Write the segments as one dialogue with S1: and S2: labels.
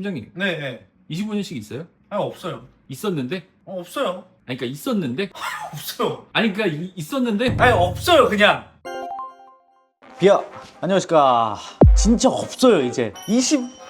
S1: 팀장님
S2: 네, 네.
S1: 25년씩 있어요?
S2: 아니 없어요.
S1: 있었는데?
S2: 어, 없어요.
S1: 아니 그러니까 있었는데?
S2: 없어요.
S1: 아니 그러니까 이- 있었는데?
S2: 아니 없어요 그냥.
S3: 비야 안녕하십니까 진짜 없어요 이제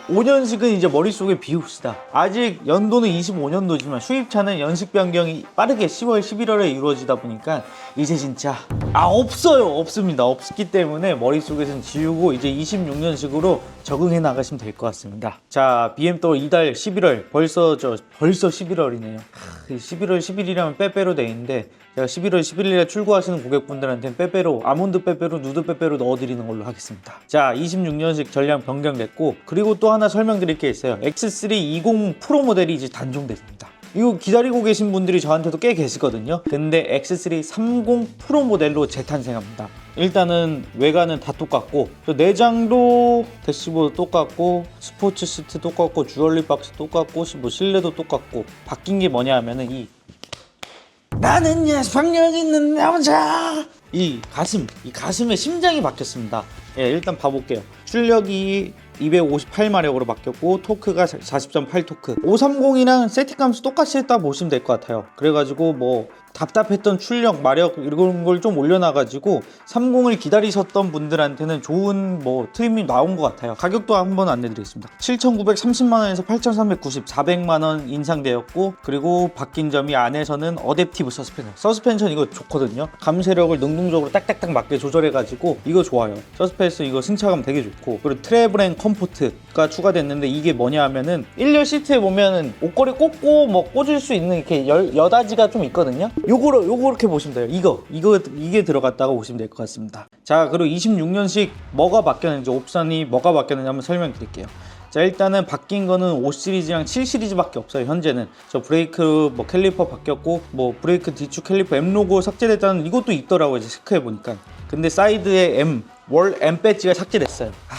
S3: 25년씩은 이제 머릿속에 비웁시다. 아직 연도는 25년도지만 수입차는 연식 변경이 빠르게 10월 11월에 이루어지다 보니까 이제 진짜 아 없어요. 없습니다. 없기 때문에 머릿속에선 지우고 이제 26년식으로 적응해 나가시면 될 것 같습니다. 자 BMW 이달 11월. 벌써 저 벌써 11월이네요. 11월 10일이라면 빼빼로 돼 있는데 제가 11월 11일에 출고하시는 고객분들한테는 빼빼로 아몬드 빼빼로 누드 빼빼로 넣어드리는 걸로 하겠습니다. 자 26년식 전량 변경됐고 그리고 또 하나 설명드릴 게 있어요. X3 20 프로 모델이 이제 단종됐습니다. 이거 기다리고 계신 분들이 저한테도 꽤 계시거든요. 근데 X3 30 프로 모델로 재탄생합니다. 일단은 외관은 다 똑같고 저 내장도 대시보드 똑같고 스포츠 시트 똑같고 주얼리 박스 똑같고 뭐 실내도 똑같고 바뀐 게 뭐냐 하면은 이 나는 예방력 있는 남자. 이 가슴 이 가슴에 심장이 바뀌었습니다. 예 일단 봐볼게요. 출력이 258마력으로 바뀌었고 토크가 40.8 토크. 530이랑 세팅 감수 똑같이 했다 보시면 될 것 같아요. 그래가지고 뭐 답답했던 출력 마력 이런 걸 좀 올려놔가지고 30을 기다리셨던 분들한테는 좋은 뭐 트림이 나온 것 같아요. 가격도 한번 안내드리겠습니다. 7,930만 원에서 8,390 400만 원 인상되었고 그리고 바뀐 점이 안에서는 어댑티브 서스펜션. 서스펜션 이거 좋거든요. 감쇄력을 능동적으로 딱딱딱 맞게 조절해가지고 이거 좋아요. 서스펜션 이거 승차감 되게 좋고. 그리고 트래블 앤 컴포트가 추가됐는데 이게 뭐냐 하면은 1열 시트에 보면은 옷걸이 꽂고 뭐 꽂을 수 있는 이렇게 열, 여다지가 좀 있거든요 요거로 요거 이렇게 보시면 돼요. 이거 이거 이게 들어갔다고 보시면 될 것 같습니다. 자 그리고 26년식 뭐가 바뀌었는지 옵션이 뭐가 바뀌었는지 한번 설명드릴게요. 자 일단은 바뀐 거는 5 시리즈랑 7 시리즈밖에 없어요 현재는. 저 브레이크 뭐 캘리퍼 바뀌었고 뭐 브레이크 뒤축 캘리퍼 M 로고 삭제됐다는 이것도 있더라고요 이제 체크해 보니까. 근데 사이드에 M 월 M 배지가 삭제됐어요. 아,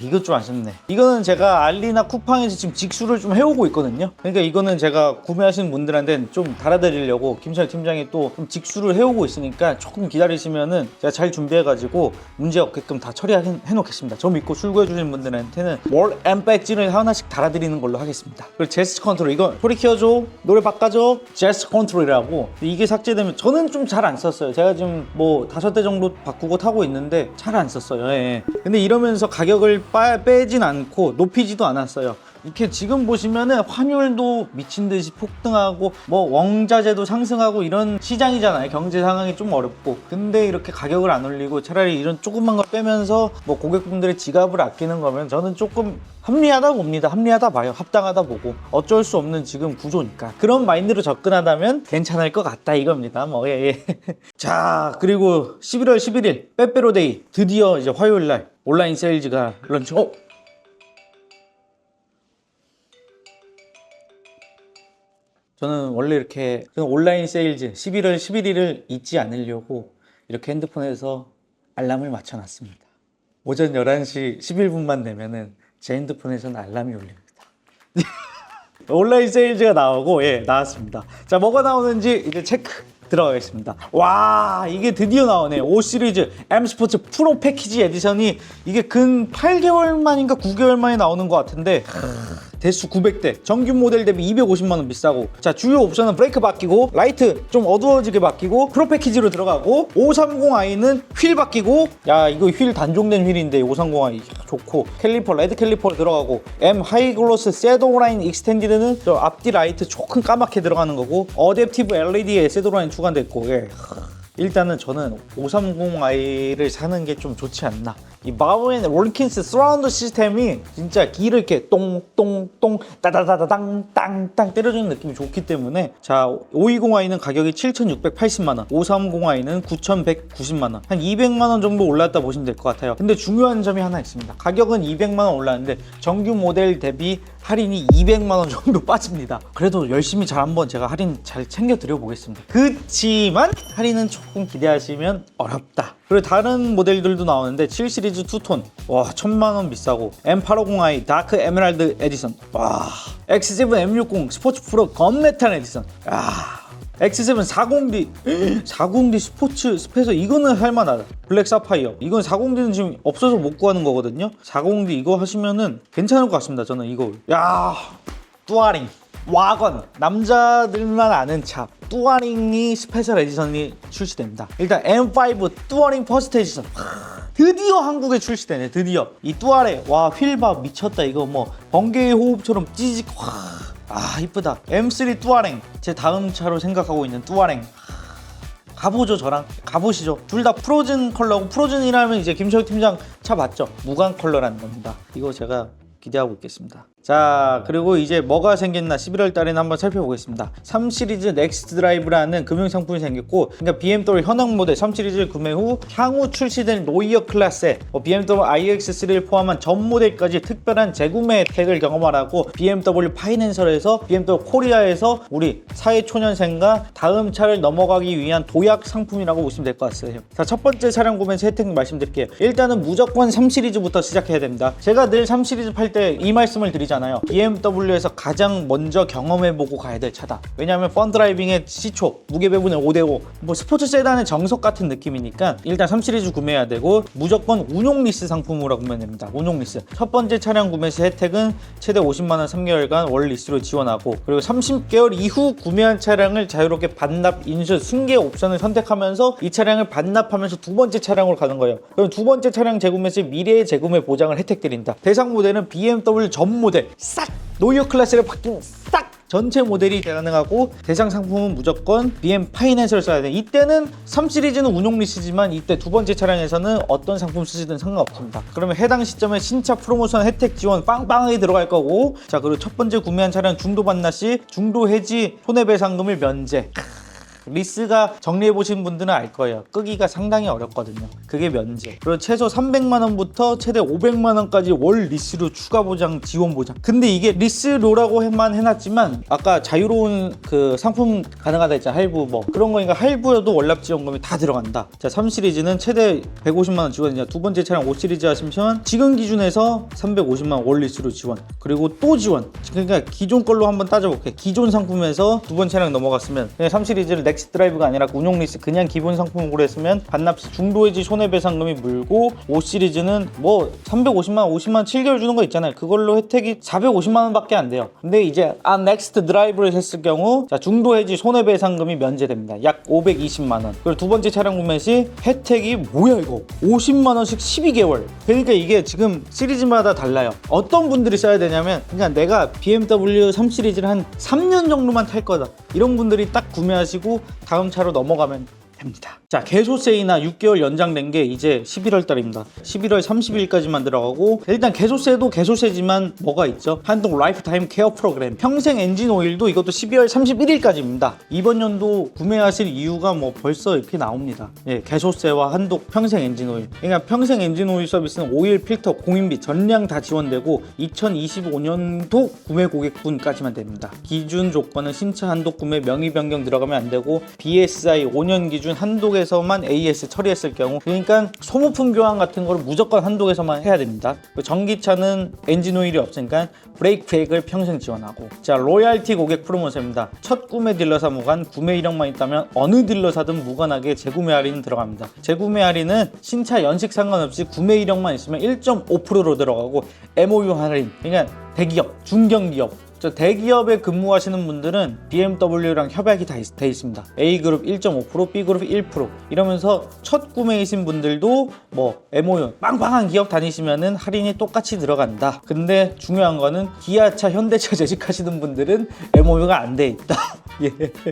S3: 이거 좀 아쉽네. 이거는 제가 알리나 쿠팡에서 지금 직수를 좀 해오고 있거든요. 그러니까 이거는 제가 구매하시는 분들한테는 좀 달아드리려고 김철 팀장이 또좀 직수를 해오고 있으니까 조금 기다리시면은 제가 잘 준비해가지고 문제 없게끔 다 처리해 놓겠습니다. 저 믿고 출고해주시는 분들한테는 월 M 배지를 하나씩 달아드리는 걸로 하겠습니다. 그리고 제스처 컨트롤 이거 소리 키워줘 노래 바꿔줘 제스처 컨트롤이라고 이게 삭제되면 저는 좀 잘 안 썼어요. 제가 지금 뭐 다섯 대 정도 바꾸고 타고 있는데 잘 안 썼어요. 예. 근데 이러면서 가격을 빠, 빼진 않고 높이지도 않았어요. 이렇게 지금 보시면은 환율도 미친 듯이 폭등하고 뭐 원자재도 상승하고 이런 시장이잖아요. 경제 상황이 좀 어렵고. 근데 이렇게 가격을 안 올리고 차라리 이런 조그만 걸 빼면서 뭐 고객분들의 지갑을 아끼는 거면 저는 조금 합리하다 봅니다. 합리하다 봐요. 합당하다 보고. 어쩔 수 없는 지금 구조니까. 그런 마인드로 접근하다면 괜찮을 것 같다 이겁니다. 뭐 예, 예. 자, 그리고 11월 11일 빼빼로데이 드디어 이제 화요일 날 온라인 세일즈가 런치. 어? 저는 원래 이렇게 온라인 세일즈 11월 11일을 잊지 않으려고 이렇게 핸드폰에서 알람을 맞춰놨습니다. 오전 11시 11분만 되면은 제 핸드폰에서는 알람이 울립니다. 온라인 세일즈가 나오고 예 나왔습니다. 자 뭐가 나오는지 이제 체크 들어가겠습니다. 와 이게 드디어 나오네. 5 시리즈 M 스포츠 프로 패키지 에디션이 이게 근 8개월 만인가 9개월 만에 나오는 것 같은데 대수 900대 정규 모델 대비 250만 원 비싸고 자 주요 옵션은 브레이크 바뀌고 라이트 좀 어두워지게 바뀌고 프로 패키지로 들어가고 530i는 휠 바뀌고 야 이거 휠 단종된 휠인데 530i 좋고 캘리퍼 레드 캘리퍼 들어가고 M 하이글로스 섀도우 라인 익스텐디드는 저 앞뒤 라이트 조금 까맣게 들어가는 거고 어댑티브 LED에 섀도우 라인 추가됐고 예. 일단은 저는 530i를 사는 게 좀 좋지 않나. 이 마우엔 롤킨스 서라운드 시스템이 진짜 길을 이렇게 똥똥똥 따다다다당 땅땅 때려주는 느낌이 좋기 때문에 자 520i는 가격이 7,680만 원, 530i는 9,190만 원, 한 200만 원 정도 올랐다 보시면 될 것 같아요. 근데 중요한 점이 하나 있습니다. 가격은 200만 원 올랐는데 정규 모델 대비 할인이 200만 원 정도 빠집니다. 그래도 열심히 잘 한번 제가 할인 잘 챙겨 드려 보겠습니다. 그치만 할인은 조금 기대하시면 어렵다. 그리고 다른 모델들도 나오는데 7 시리즈 투톤. 와 천만 원 비싸고. M850i 다크 에메랄드 에디션. 와. X7 M60 스포츠 프로 검메탈 에디션. 야. X7 40D 40D 스포츠 스페서 이거는 할만하다. 블랙 사파이어. 이건 40D는 지금 없어서 못 구하는 거거든요. 40D 이거 하시면은 괜찮을 것 같습니다 저는 이거 야. 뚜아링 와건 남자들만 아는 차 뚜아링이 스페셜 에디션이 출시됩니다. 일단 M5 뚜아링 퍼스트 에디션. 드디어 한국에 출시되네 드디어. 이 뚜아레 와 휠바 미쳤다. 이거 뭐 번개의 호흡처럼 찌직 와아 이쁘다. M3 뚜아랭 제 다음 차로 생각하고 있는 뚜아랭 가보죠 저랑. 가보시죠. 둘 다 프로즌 컬러고 프로즌이라면 이제 김철 팀장 차 맞죠? 무광 컬러라는 겁니다. 이거 제가 기대하고 있겠습니다 자 그리고 이제 뭐가 생겼나 11월 달에는 한번 살펴보겠습니다. 3 시리즈 넥스트 드라이브라는 금융 상품이 생겼고 그러니까 BMW 현황 모델 3 시리즈 구매 후 향후 출시된 노이어 클래스에 뭐 BMW iX3를 포함한 전 모델까지 특별한 재구매 혜택을 경험하라고 BMW 파이낸셜에서 BMW 코리아에서 우리 사회초년생과 다음 차를 넘어가기 위한 도약 상품이라고 보시면 될 것 같아요. 자첫 번째 차량 구매 혜택 말씀드릴게요. 일단은 무조건 3 시리즈부터 시작해야 됩니다. 제가 늘 3 시리즈 팔 때 이 말씀을 드리잖아요 BMW에서 가장 먼저 경험해보고 가야 될 차다. 왜냐하면 펀드라이빙의 시초 무게 배분의 5대5 뭐 스포츠 세단의 정석 같은 느낌이니까 일단 3 시리즈 구매해야 되고 무조건 운용 리스 상품으로 구매해야 됩니다. 운용 리스. 첫 번째 차량 구매 시 혜택은 최대 50만원 3개월간 월 리스로 지원하고 그리고 30개월 이후 구매한 차량을 자유롭게 반납 인수 승계 옵션을 선택하면서 이 차량을 반납하면서 두 번째 차량으로 가는 거예요. 그럼 두 번째 차량 재구매 시 미래의 재구매 보장을 혜택 드린다. 대상 모델은 BMW 전 모델 싹 노이어 클래스를 바뀐 싹 전체 모델이 가능하고 대상 상품은 무조건 BM 파이낸셜 써야 돼. 이때는 3 시리즈는 운용 리스지만 이때 두 번째 차량에서는 어떤 상품 쓰시든 상관없습니다. 그러면 해당 시점에 신차 프로모션 혜택 지원 빵빵하게 들어갈 거고 자 그리고 첫 번째 구매한 차량 중도 반납 시 중도 해지 손해배상금을 면제. 리스가 정리해 보신 분들은 알 거예요. 끄기가 상당히 어렵거든요. 그게 면제. 그리고 최소 300만 원부터 최대 500만 원까지 월 리스로 추가 보장, 지원 보장. 근데 이게 리스로라고만 해놨지만 아까 자유로운 그 상품 가능하다 했잖아. 할부 뭐 그런 거니까 할부여도 월납 지원금이 다 들어간다. 자, 3 시리즈는 최대 150만 원 지원이냐. 두 번째 차량 5 시리즈 하시면 지금 기준에서 350만 원 월 리스로 지원. 그리고 또 지원. 그러니까 기존 걸로 한번 따져볼게. 기존 상품에서 두 번 차량 넘어갔으면 그냥 3 시리즈를 넥스 드라이브가 아니라 운용 리스 그냥 기본 상품으로 했으면 반납 시 중도 해지 손해배상금이 물고 5 시리즈는 뭐 350만 원, 50만 원 7개월 주는 거 있잖아요. 그걸로 혜택이 450만 원밖에 안 돼요. 근데 이제 아 넥스트 드라이브를 했을 경우 자 중도 해지 손해배상금이 면제됩니다. 약 520만 원. 그리고 두 번째 차량 구매 시 혜택이 뭐야 이거? 50만 원씩 12개월. 그러니까 이게 지금 시리즈마다 달라요. 어떤 분들이 써야 되냐면 그냥 내가 BMW 3 시리즈를 한 3년 정도만 탈 거다. 이런 분들이 딱 구매하시고 다음 차로 넘어가면 됩니다. 자, 개소세이나 6개월 연장된 게 이제 11월 달입니다. 11월 30일까지만 들어가고 일단 개소세도 개소세지만 뭐가 있죠? 한동 라이프타임 케어 프로그램 평생 엔진 오일도 이것도 12월 31일까지입니다. 이번 연도 구매하실 이유가 뭐 벌써 이렇게 나옵니다. 예, 개소세와 한독 평생 엔진 오일. 그러니까 평생 엔진 오일 서비스는 오일 필터, 공인비, 전량 다 지원되고 2025년도 구매 고객분까지만 됩니다. 기준 조건은 신차 한독 구매 명의 변경 들어가면 안 되고 BSI 5년 기준 한독 에서만 AS 처리했을 경우 그러니까 소모품 교환 같은 걸 무조건 한독에서만 해야 됩니다. 그리고 전기차는 엔진 오일이 없으니까 브레이크 획을 평생 지원하고 자 로얄티 고객 프로모션입니다. 첫 구매 딜러 사 무관 구매 이력만 있다면 어느 딜러 사든 무관하게 재구매 할인 들어갑니다. 재구매 할인은 신차 연식 상관없이 구매 이력만 있으면 1.5%로 들어가고 MOU 할인 그러니까 대기업, 중견기업 저 대기업에 근무하시는 분들은 BMW랑 협약이 다 있, 돼 있습니다. A그룹 1.5%, B그룹 1% 이러면서 첫 구매이신 분들도 뭐 MOU 빵빵한 기업 다니시면은 할인이 똑같이 들어간다. 근데 중요한 거는 기아차, 현대차 재직하시는 분들은 MOU가 안 돼 있다. 예.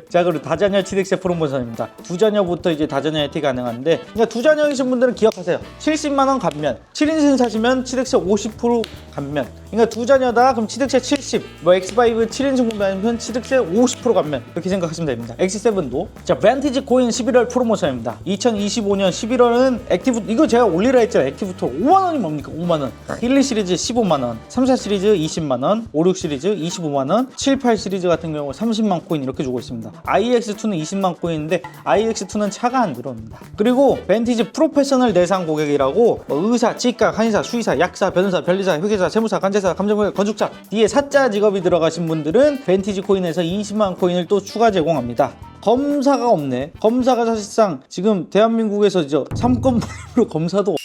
S3: 자 그리고 다자녀 취득세 프로모션입니다. 두 자녀부터 이제 다자녀 혜택이 가능한데 그러니까 두 자녀이신 분들은 기억하세요. 70만 원 감면. 7인승 사시면 취득세 50% 감면. 그러니까 두 자녀다 그럼 취득세 70. 뭐 X5 7인승 구매하면 취득세 50% 감면. 이렇게 생각하시면 됩니다. X7도 자 벤티지 코인 11월 프로모션입니다. 2025년 11월은 액티브 이거 제가 올리라 했잖아요. 액티브토 5만 원이 뭡니까? 5만 원. 1, 2 시리즈 15만 원, 3, 4 시리즈 20만 원, 5, 6 시리즈 25만 원, 7, 8 시리즈 같은 경우 30만 코인 이렇게 주고 있습니다. iX2는 20만 코인인데 iX2는 차가 안 들어옵니다. 그리고 벤티지 프로페셔널 대상 고객이라고 뭐 의사, 치과, 한의사, 수의사, 약사, 변호사, 변리사, 회계사, 세무사, 관제사, 감정사, 건축사 뒤에 사자 직업이 들어가신 분들은 벤티지 코인에서 20만 코인을 또 추가 제공합니다. 검사가 없네. 검사가 사실상 지금 대한민국에서 이제 삼권분으로 검사도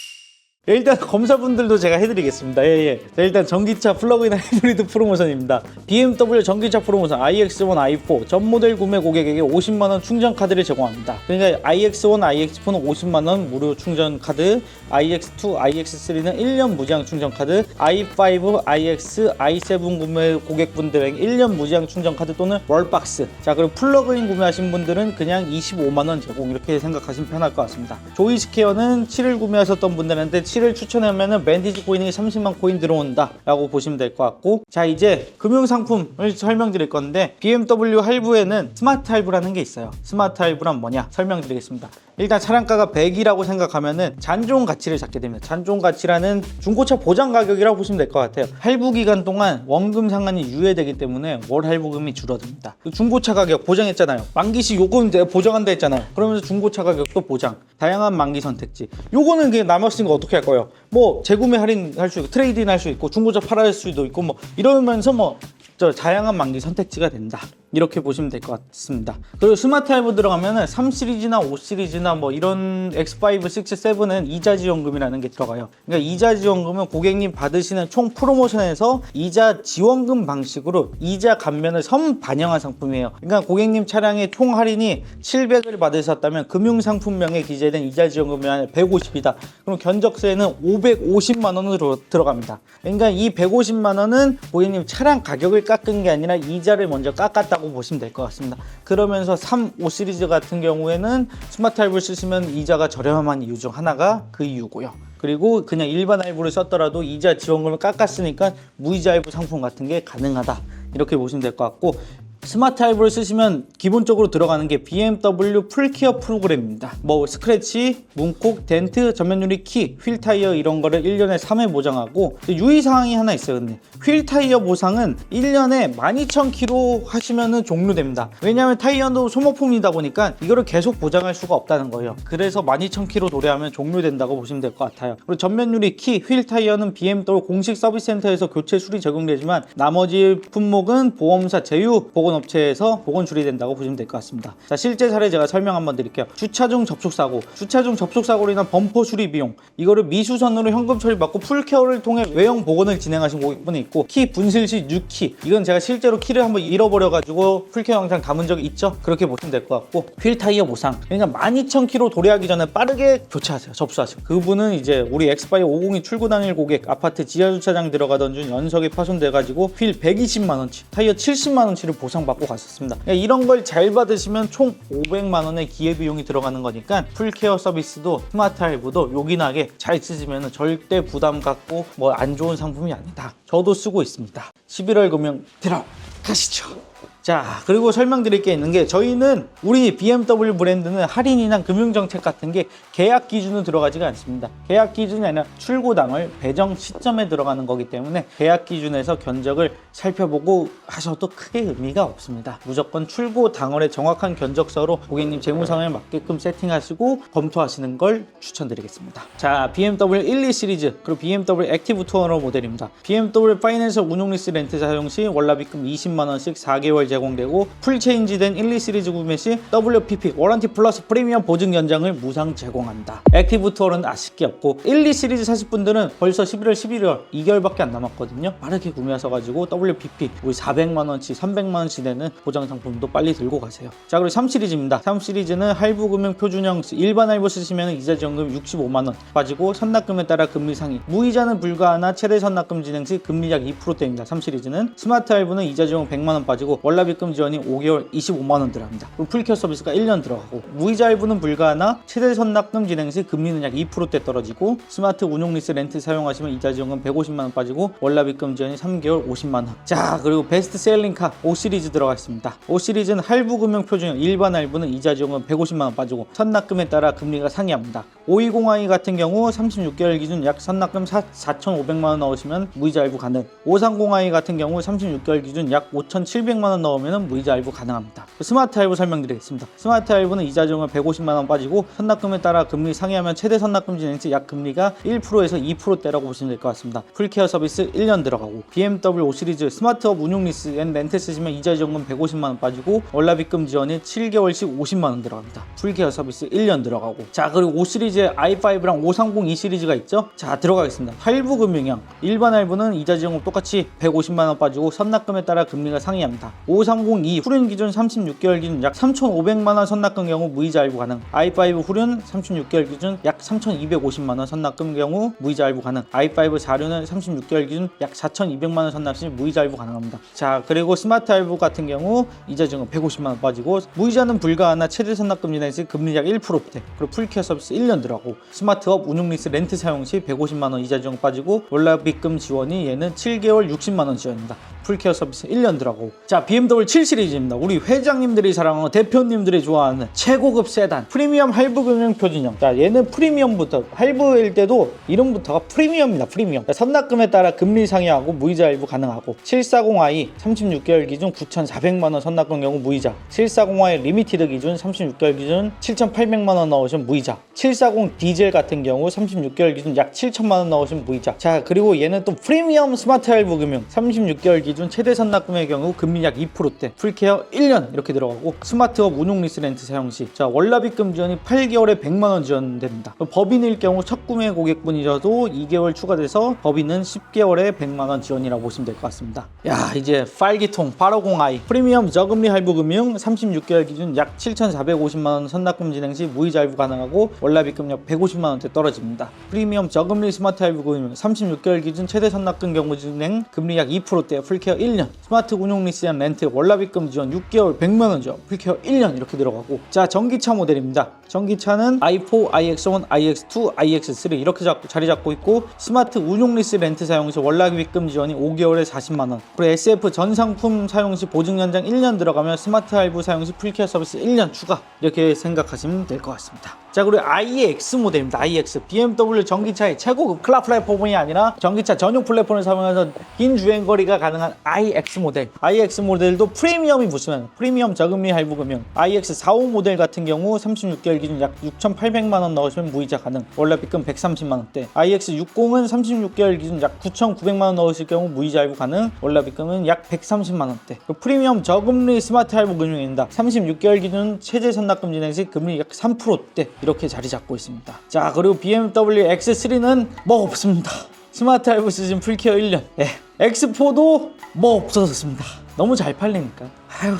S3: 일단 검사분들도 제가 해드리겠습니다. 예, 예. 자, 일단 전기차 플러그인 하이브리드 프로모션입니다. BMW 전기차 프로모션 iX1, i4 전 모델 구매 고객에게 50만원 충전 카드를 제공합니다. 그러니까 iX1, iX4는 50만원 무료 충전 카드, iX2, iX3는 1년 무제한 충전 카드, i5, iX, i7 구매 고객분들에게 1년 무제한 충전 카드 또는 월박스. 자, 그리고 플러그인 구매하신 분들은 그냥 25만원 제공 이렇게 생각하시면 편할 것 같습니다. 조이스케어는 7을 구매하셨던 분들한테 7을 추천하면은 밴디지 코인이 30만 코인 들어온다 라고 보시면 될 것 같고 자 이제 금융상품을 설명드릴 건데 BMW 할부에는 스마트 할부라는 게 있어요. 스마트 할부란 뭐냐 설명드리겠습니다 일단 차량가가 100이라고 생각하면은 잔존 가치를 잡게 됩니다. 잔존 가치라는 중고차 보장 가격이라고 보시면 될 것 같아요. 할부 기간 동안 원금 상환이 유예되기 때문에 월 할부금이 줄어듭니다. 그 중고차 가격 보장했잖아요. 만기 시 요금 내가 보장한다 했잖아요. 그러면서 중고차 가격도 보장. 다양한 만기 선택지. 요거는 그냥 남았으니까 어떻게 할 거예요? 뭐 재구매 할인 할 수 있고 트레이드인 할 수 있고 중고차 팔아할 수도 있고 뭐 이러면서 뭐 저 다양한 만기 선택지가 된다 이렇게 보시면 될 것 같습니다. 그리고 스마트 할부 들어가면은 3 시리즈나 5 시리즈나 뭐 이런 X5, 6, 7은 이자 지원금이라는 게 들어가요. 그러니까 이자 지원금은 고객님 받으시는 총 프로모션에서 이자 지원금 방식으로 이자 감면을 선 반영한 상품이에요. 그러니까 고객님 차량의 총 할인이 700을 받으셨다면 금융상품명에 기재된 이자 지원금이 아니라 150이다. 그럼 견적세는 550만 원으로 들어갑니다. 그러니까 이 150만 원은 고객님 차량 가격을 깎은 게 아니라 이자를 먼저 깎았다고 보시면 될 것 같습니다. 그러면서 3, 5 시리즈 같은 경우에는 스마트 할부를 쓰시면 이자가 저렴한 이유 중 하나가 그 이유고요. 그리고 그냥 일반 할부를 썼더라도 이자 지원금을 깎았으니까 무이자 할부 상품 같은 게 가능하다. 이렇게 보시면 될 것 같고 스마트 할부를 쓰시면 기본적으로 들어가는 게 BMW 풀케어 프로그램입니다. 뭐 스크래치, 문콕, 덴트, 전면 유리 키, 휠 타이어 이런 거를 1년에 3회 보장하고 유의 사항이 하나 있어요. 근데 휠 타이어 보상은 1년에 12,000km 하시면은 종료됩니다. 왜냐하면 타이어도 소모품이다 보니까 이거를 계속 보장할 수가 없다는 거예요. 그래서 12,000km 도래하면 종료된다고 보시면 될 것 같아요. 그리고 전면 유리 키, 휠 타이어는 BMW 공식 서비스 센터에서 교체 수리 적용되지만 나머지 품목은 보험사 제휴 보건 업체에서 보건 처리된다고 보시면 될 것 같습니다. 자, 실제 사례 제가 설명 한번 드릴게요. 주차 중 접촉 사고, 주차 중 접촉 사고로 인한 범퍼 수리 비용, 이거를 미수선으로 현금 처리받고 풀케어를 통해 외형 복원을 진행하신 고객분이 있고, 키 분실 시 뉴키, 이건 제가 실제로 키를 한번 잃어버려가지고 풀케어 영상 담은 적이 있죠? 그렇게 보시면 될 것 같고, 휠 타이어 보상, 그러니까 12,000km 도래하기 전에 빠르게 교체하세요. 접수하시고. 그분은 이제 우리 엑스파이 502 출고 당일 고객, 아파트 지하 주차장 들어가던 중 연석이 파손돼가지고 휠 120만 원치, 타이어 70만 원치를 보상 받고 갔었습니다. 그러니까 이런 걸 잘 받으시면 총 500만 원의 기회 비용이 들어가는 거니까 풀케어 서비스도 스마트 할부도 요긴하게 잘 쓰시면 절대 부담 갖고 뭐 안 좋은 상품이 아니다. 저도 쓰고 있습니다. 11월 금융 들어가시죠. 자 그리고 설명드릴 게 있는 게 저희는 우리 BMW 브랜드는 할인이나 금융정책 같은 게 계약 기준으로 들어가지가 않습니다. 계약 기준이 아니라 출고당을 배정 시점에 들어가는 거기 때문에 계약 기준에서 견적을 살펴보고 하셔도 크게 의미가 없습니다. 무조건 출고 당월의 정확한 견적서로 고객님 재무 상황에 맞게끔 세팅하시고 검토하시는 걸 추천드리겠습니다. 자 BMW 1, 2 시리즈 그리고 BMW 액티브 투어러 모델입니다. BMW 파이낸셜 운용 리스 렌트 사용 시 월납입금 20만 원씩 4개월 제공되고 풀 체인지된 1, 2 시리즈 구매 시 WPP 워런티 플러스 프리미엄 보증 연장을 무상 제공한다. 액티브 투어는 아쉽게 없고 1, 2 시리즈 사실 분들은 벌써 11월, 11월 2개월밖에 안 남았거든요. 빠르게 구매하셔가지고 WPP 우리 400만 원치, 300만 원치 되는 보장 상품도 빨리 들고 가세요. 자 그리고 3 시리즈입니다. 3 시리즈는 할부 금융 표준형 일반 할부 쓰시면 이자 지원금 65만 원 빠지고 선납금에 따라 금리 상위. 무이자는 불가하나 최대 선납금 진행 시 금리 약 2%대입니다. 3 시리즈는 스마트 할부는 이자 지원금 100만 원 빠지고 월납입금 지원이 5개월 25만 원 들어갑니다. 그리고 풀케어 서비스가 1년 들어가고 무이자 할부는 불가하나 최대 선납금 진행 시 금리는 약 2%대 떨어지고 스마트 운용 리스 렌트 사용하시면 이자 지원금 150만 원 빠지고 월납입금 지원이 3개월 50만 원. 자 그리고 베스트 셀링카 5 시리즈 들어가 있습니다. 5 시리즈는 할부 금융 표준형 일반 할부는 이자 지원금 150만 원 빠지고 선납금에 따라 금리가 상이합니다. 520i 같은 경우 36개월 기준 약 선납금 4,500만 원 넣으시면 무이자 할부 가능. 530i 같은 경우 36개월 기준 약 5,700만 원 넣으면 무이자 할부 가능합니다. 스마트 할부 설명드리겠습니다. 스마트 할부는 이자 지원금 150만 원 빠지고 선납금에 따라 금리 상회하면 최대 선납금 진행시 약 금리가 1%에서 2%대라고 보시면 될 것 같습니다. 풀케어 서비스 1년 들어가고 BMW 5 시리즈 스마트업 운용 리스 앤 렌트 쓰시면 이자 지원금 150만 원 빠지고 월납입금 지원이 7개월씩 50만 원 들어갑니다. 풀케어 서비스 1년 들어가고 자 그리고 5 시리즈에 i5랑 530 2 시리즈가 있죠. 자 들어가겠습니다. 할부 금융형 일반 할부는 이자 지원금 똑같이 150만 원 빠지고 선납금에 따라 금리가 상이합니다. 5302 후륜 기준 36개월 기준 약 3,500만 원 선납금 경우 무이자 할부 가능. i5 후륜 36개월 기준 약 3,250만 원 선납금 경우 무이자 할부 가능. i5 4륜은 36개월 기준 약 4,200만 원 선납 시 무이자 할부 가능합니다. 자 그리고 스마트 할부 같은 경우 이자 지원금 150만 원 빠지고 무이자는 불가하나 최대 선납금 진행 시 금리 약 1%대 그리고 풀케어 서비스 1년 들어가고 스마트업 운용 리스 렌트 사용 시 150만 원 이자 지원금 빠지고 월납입금 지원이 얘는 7개월 60만 원 지원입니다. 풀케어 서비스 1년 들어가고 자 BMW 7 시리즈입니다. 우리 회장님들이 사랑하는 대표님들이 좋아하는 최고급 세단 프리미엄 할부 금융 표준형. 자 얘는 프리미엄부터 할부일 때도 이름부터가 프리미엄입니다. 프리미엄. 자, 선납금에 따라 금리 상회하고 무이자 할부 가능하고 740i 36개월 기준 9,400만 원 선납금 경우 무이자 740i 리미티드 기준 36개월 기준 7,800만 원 넣으시면 무이자 740 디젤 같은 경우 36개월 기준 약 7천만 원 넣으시면 무이자 자 그리고 얘는 또 프리미엄 스마트 할부 금융 36개월 기준 최대 선납금의 경우 금리 약 2%대 풀케어 1년 이렇게 들어가고 스마트업 운용 리스 렌트 사용 시 자 월납입금 지원이 8개월에 100만 원 지원됩니다. 법인일 경우 첫 구매 고객분이셔도 2개월 추가돼서 법인은 10개월에 100만 원 지원이라고 보시면 될 것 같습니다. 야 이제 빨기통 850i 프리미엄 저금리 할부 금융 36개월 기준 약 7,450만 원 선납금 진행 시 무이자 할부 가능하고 월납입금 약 150만 원대 떨어집니다. 프리미엄 저금리 스마트 할부 금융 36개월 기준 최대 선납금 경우 진행 금리 약 2%대 풀 케어 1년. 스마트 운용 리스한 렌트 월납입금 지원 6개월 100만 원 지원 풀케어 1년 이렇게 들어가고. 자 전기차 모델입니다. 전기차는 i4, ix1, ix2, ix3 이렇게 잡고, 자리 잡고 있고 스마트 운용 리스 렌트 사용 시 월납입금 지원이 5개월에 40만 원. 그리고 SF 전 상품 사용 시 보증 연장 1년 들어가면 스마트 할부 사용 시 풀케어 서비스 1년 추가. 이렇게 생각하시면 될 것 같습니다. 자 그리고 iX 모델입니다. iX BMW 전기차의 최고급 클럽 플랫폼이 아니라 전기차 전용 플랫폼을 사용해서 긴 주행거리가 가능한 iX 모델 iX 모델도 프리미엄이 붙으면 프리미엄 저금리 할부 금융 iX 45 모델 같은 경우 36개월 기준 약 6,800만 원 넣으시면 무이자 가능 월납입금 130만 원대 iX 60은 36개월 기준 약 9,900만 원 넣으실 경우 무이자 할부 가능 월납입금은 약 130만 원대 그 프리미엄 저금리 스마트 할부 금융입니다 36개월 기준 최대 선납금 진행 시 금리 약 3%대 이렇게 자리 잡고 있습니다. 자 그리고 BMW X3는 뭐 없습니다. 스마트 할부 시즌 풀케어 1년. 예. X4도 뭐 없어졌습니다. 너무 잘 팔리니까. 아휴.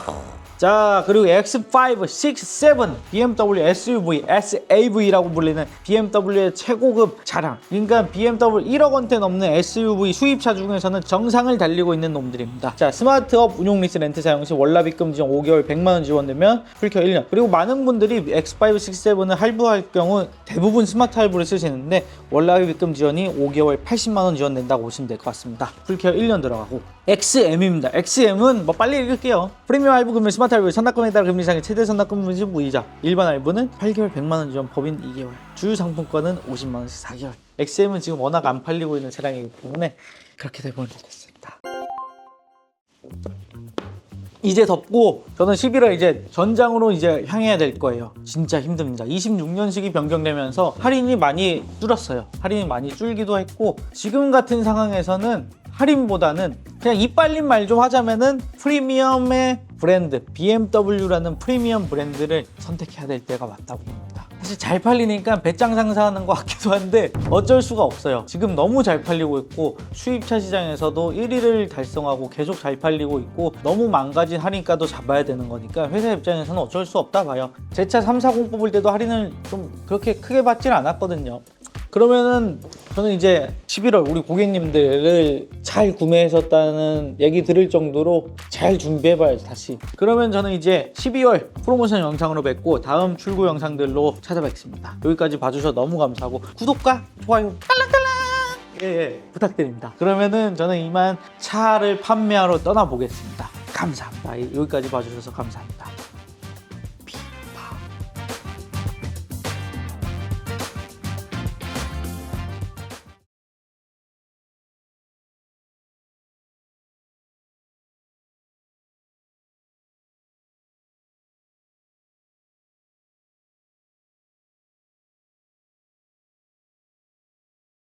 S3: 자 그리고 X5, 6, 7 BMW SUV, SAV라고 불리는 BMW의 최고급 자랑 그러니까 BMW 1억 원대 넘는 SUV 수입차 중에서는 정상을 달리고 있는 놈들입니다 자 스마트업 운용 리스 렌트 사용 시 월납입금 지원 5개월 100만 원 지원되면 풀켜 1년 그리고 많은 분들이 X5, 6, 7을 할부할 경우 대부분 스마트 할부를 쓰시는데 월납입금 지원이 5개월 80만 원 지원된다고 보시면 될 것 같습니다 풀켜 1년 들어가고 XM입니다. XM은 뭐 빨리 읽을게요. 프리미엄 할부 금융 스마트 할부 선납금에 따라 금리 상의 최대 선납금 분지 무이자. 일반 할부는 8개월 100만 원 지원 법인 2개월. 주유 상품권은 50만 원씩 4개월. XM은 지금 워낙 안 팔리고 있는 차량이기 때문에 그렇게 되버리겠습니다. 이제 덥고 저는 11월 이제 전장으로 이제 향해야 될 거예요. 진짜 힘듭니다. 26년식이 변경되면서 할인이 많이 줄었어요. 할인이 많이 줄기도 했고 지금 같은 상황에서는 할인보다는 그냥 이빨린 말 좀 하자면은 프리미엄의 브랜드 BMW라는 프리미엄 브랜드를 선택해야 될 때가 맞다고 봅니다. 사실 잘 팔리니까 배짱 상사하는 것 같기도 한데 어쩔 수가 없어요. 지금 너무 잘 팔리고 있고 수입차 시장에서도 1위를 달성하고 계속 잘 팔리고 있고 너무 망가진 할인가도 잡아야 되는 거니까 회사 입장에서는 어쩔 수 없다 봐요. 제 차 340 뽑을 때도 할인을 좀 그렇게 크게 받지는 않았거든요. 그러면은 저는 이제 11월 우리 고객님들을 잘 구매하셨다는 얘기 들을 정도로 잘 준비해봐야지 다시. 그러면 저는 이제 12월 프로모션 영상으로 뵙고 다음 출고 영상들로 찾아뵙겠습니다. 여기까지 봐주셔서 너무 감사하고 구독과 좋아요 딸랑딸랑! 예, 예 부탁드립니다. 그러면은 저는 이만 차를 판매하러 떠나보겠습니다. 감사합니다. 여기까지 봐주셔서 감사합니다